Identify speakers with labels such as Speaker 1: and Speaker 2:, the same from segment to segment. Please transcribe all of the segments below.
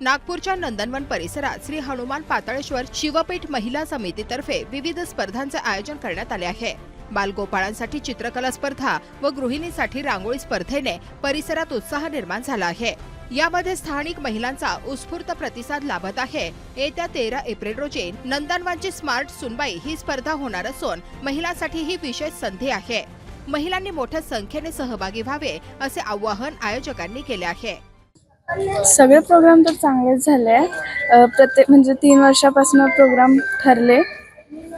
Speaker 1: नागपूरच्या नंदनवन परिसरात श्री हनुमान पातळेश्वर शिवपीठ महिला समितीतर्फे विविध स्पर्धांचे आयोजन करण्यात आले आहे. बालगोपाळांसाठी चित्रकला स्पर्धा व गृहिणीसाठी रांगोळी स्पर्धेने परिसरात उत्साह निर्माण झाला आहे. यामध्ये स्थानिक महिलांचा उत्स्फूर्त प्रतिसाद लाभत आहे. येत्या तेरा एप्रिल रोजी नंदनवनची स्मार्ट सुनबाई ही स्पर्धा होणार असून महिलांसाठी ही विशेष संधी आहे. महिलांनी मोठ्या संख्येने सहभागी व्हावे असे आवाहन आयोजकांनी केले आहे.
Speaker 2: सगळे प्रोग्राम तर चांगलेच झाले प्रत्येक म्हणजे तीन वर्षापासून प्रोग्राम ठरले.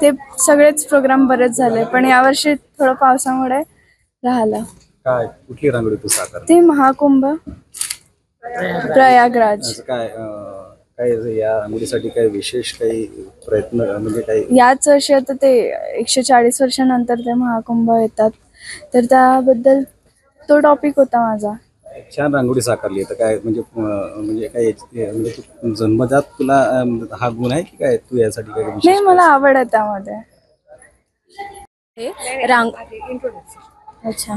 Speaker 2: ते सगळेच प्रोग्राम बरेच झाले पण यावर्षी थोडं पावसामुळे राहिलं.
Speaker 3: काय कुठली रांगोळी तू साकार
Speaker 2: ते महाकुंभ प्रयागराज.
Speaker 3: काय काय या रांगोळीसाठी काही विशेष काही प्रयत्न म्हणजे काही
Speaker 2: याच वर्षी आता ते एकशे चाळीस वर्षानंतर ते महाकुंभ येतात. तर त्याबद्दल तो टॉपिक होता माझा.
Speaker 3: छान रांगोळी साकारली तर काय म्हणजे म्हणजे काय म्हणजे तू जन्मजात तुला हा गुण आहे की काय? तू यासाठी विशेष
Speaker 2: नाही मला आवड आहे त्यामध्ये.
Speaker 4: रांग अच्छा.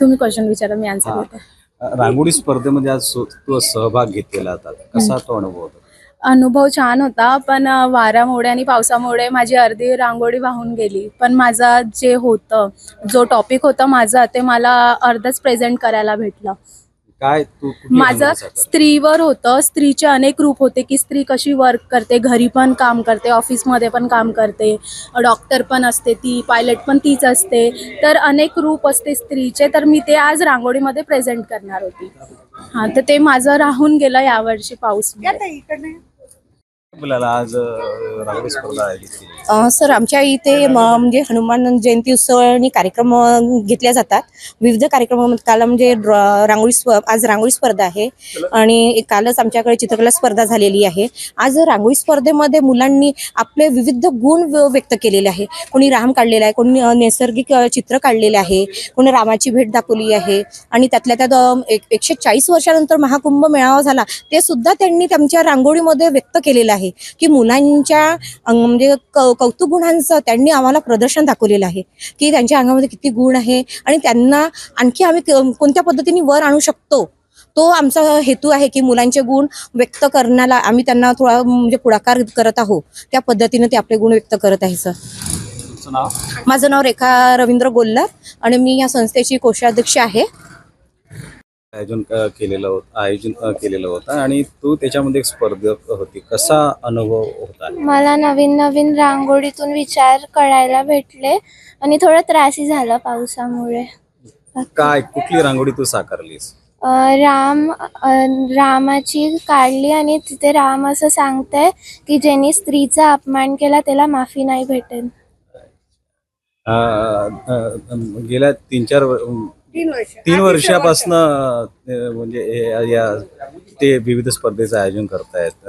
Speaker 4: तुम्ही क्वेश्चन विचारा मी आन्सर
Speaker 3: हा.
Speaker 4: देते.
Speaker 3: रांगोळी स्पर्धेमध्ये आज सो- तू सहभाग घेतलेला होता कसा तो अनुभव होता?
Speaker 4: अनुभव छान होता पण अ, वाऱ्यामुळे आणि पावसामुळे माझी अर्धी रांगोळी वाहून गेली. पण माझं जे होतं जो टॉपिक होता माझा ते मला अर्धच प्रेझेंट करायला भेटलं.
Speaker 3: काय तू कुठली
Speaker 4: माझं? स्त्रीवर होतं. स्त्रीचे अनेक रूप होते की स्त्री कशी वर्क करते घरी पण काम करते ऑफिसमध्ये पण काम करते डॉक्टर पण असते ती पायलट पण तीच असते. तर अनेक रूप असते स्त्रीचे. तर मी ते आज रांगोळीमध्ये प्रेझेंट करणार होती. हां तर ते माझं राहून गेलं यावर्षी पाऊस
Speaker 3: आज रांगोळी स्पर्धा आयोजित केली.
Speaker 5: अ, सर आमच्या इथे म- म्हणजे हनुमान जयंती उत्सव आणि कार्यक्रम अ, जातात. विविध कार्यक्रमामध्ये काल म्हणजे ड्रॉ- रांगोळी स्प आज रांगोळी स्पर्धा आहे. आणि कालच आमच्याकडे चित्रकला स्पर्धा झालेली आहे. आज रांगोळी स्पर्धेमध्ये मुलांनी आपले विविध गुण व्य- व्यक्त केलेले आहे. कोणी राम काढलेला आहे कोणी अ, नैसर्गिक अ, चित्र काढलेले आहे कोणी रामाची भेट दाखवली आहे. आणि त्यातल्या त्यात अ, एक एकशे चाळीस वर्षानंतर महाकुंभ मेळावा झाला. ते सुद्धा त्यांनी त्यांच्या रांगोळीमध्ये व्यक्त केलेलं आहे. की मुलांच्या म्हणजे कौतुक गुणांचं त्यांनी आम्हाला प्रदर्शन दाखवलेलं आहे. की त्यांच्या अंगामध्ये किती गुण आहे आणि त्यांना आणखी आम्ही कोणत्या पद्धतीने वर आणू शकतो? तो आमचा हेतू आहे की मुलांचे गुण व्यक्त करण्याला आम्ही त्यांना थोडा म्हणजे पुढाकार करत आहोत. त्या पद्धतीने ते आपले गुण व्यक्त करत आहे सर. माझं नाव रेखा रवींद्र गोल्लर आणि मी या संस्थेची कोषाध्यक्ष आहे.
Speaker 3: आयोजन केलेलं होतं आयोजन केलेलं होतं आणि तू त्याच्यामध्ये एक स्पर्धक होती. कसा अनुभव होता?
Speaker 6: मला नवीन नवीन रांगोळीतून विचार कळायला भेटले आणि थोडं त्रासही झालं पावसामुळे.
Speaker 3: काय कुठली रांगोळी तू साकारलीस?
Speaker 6: अं, राम अं, रामाची काढली आणि तिथे राम असं सांगतंय की ज्यांनी स्त्रीचा अपमान केला त्याला माफी नाही भेटेल.
Speaker 3: अ, अ, अ, गेल्या तीन चार तीन वर्षापासून म्हणजे हे- या ते विविध स्पर्धेचं आयोजन करतायत.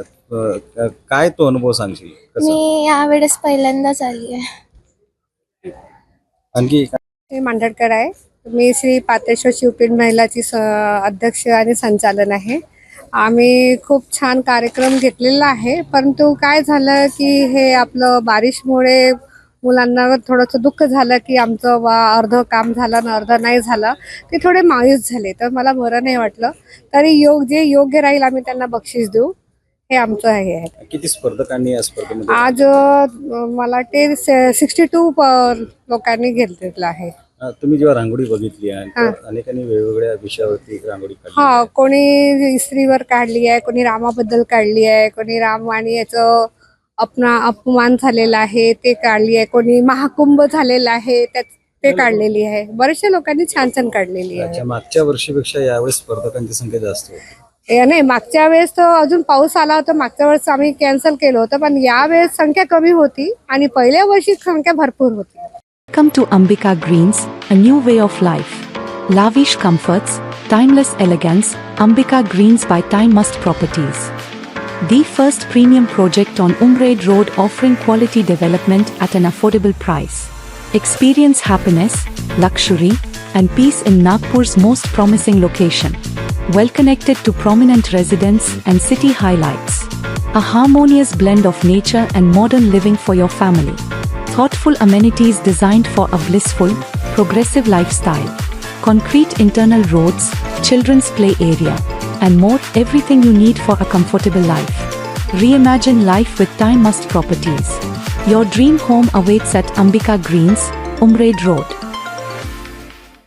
Speaker 3: अ, काय तो अनुभव सांगशील? कसं?
Speaker 6: मी यावेळेस पहिल्यांदाच आली आहे.
Speaker 3: आणखी
Speaker 7: मी मांडरकर आहे. मी श्री पातेश्वर शिवपीठ महिलाची स अध्यक्ष आणि संचालन आहे. आम्ही खूप छान कार्यक्रम घेतलेला आहे. परंतु काय झालं की हे आपलं बारिशमुळे मुलांना थोडंसं दुःख झालं की आमचं वा अर्ध काम झालं ना अर्ध नाही झालं ते थोडे मायूस झाले. तर मला बरं नाही वाटलं. तरी योग जे योग्य राहील आम्ही त्यांना बक्षीस देऊ. हे आमचं हे आहे.
Speaker 3: किती स्पर्धकांनी या स्पर्धेमध्ये
Speaker 7: आज मला वाटते सिक्स्टी टू लोकांनी घेतलेलं आहे.
Speaker 3: तुम्ही जेव्हा रांगोळी बघितली
Speaker 7: हा.
Speaker 3: तर अनेकांनी वेगवेगळ्या विषयावरती रांगोळी
Speaker 7: हा कोणी स्त्रीवर काढली आहे कोणी रामाबद्दल काढली आहे कोणी राम आणि याचं अपना अपमान झालेला आहे ते काढली आहे. कोणी महाकुंभ झालेला आहे त्यात ते काढलेली आहे. बऱ्याचशा लोकांनी छान छान काढलेली आहे.
Speaker 3: अच्छा मागच्या वर्षीपेक्षा यावेळेस स्पर्धकांची संख्या जास्त होती.
Speaker 7: हे नाही मागच्या वेळेस तर अजून पाऊस आला होता. मागच्या वेळेस आम्ही कॅन्सल केलं होतं पण यावेळेस संख्या कमी होती आणि पहिल्या वर्षी संख्या भरपूर होती.
Speaker 8: Come to Ambika Greens, a new way of life. Lavish comforts, timeless elegance, Ambika Greens by Time Must Properties. The first premium project on Umraid Road offering quality development at an affordable price. Experience happiness, luxury, and peace in Nagpur's most promising location. Well connected to prominent residents and city highlights. A harmonious blend of nature and modern living for your family. Thoughtful amenities designed for a blissful, progressive lifestyle. Concrete internal roads, children's play area, and more, everything you need for a comfortable life. Reimagine life with Time Must Properties. Your dream home awaits at Ambika Greens, Umraid Road.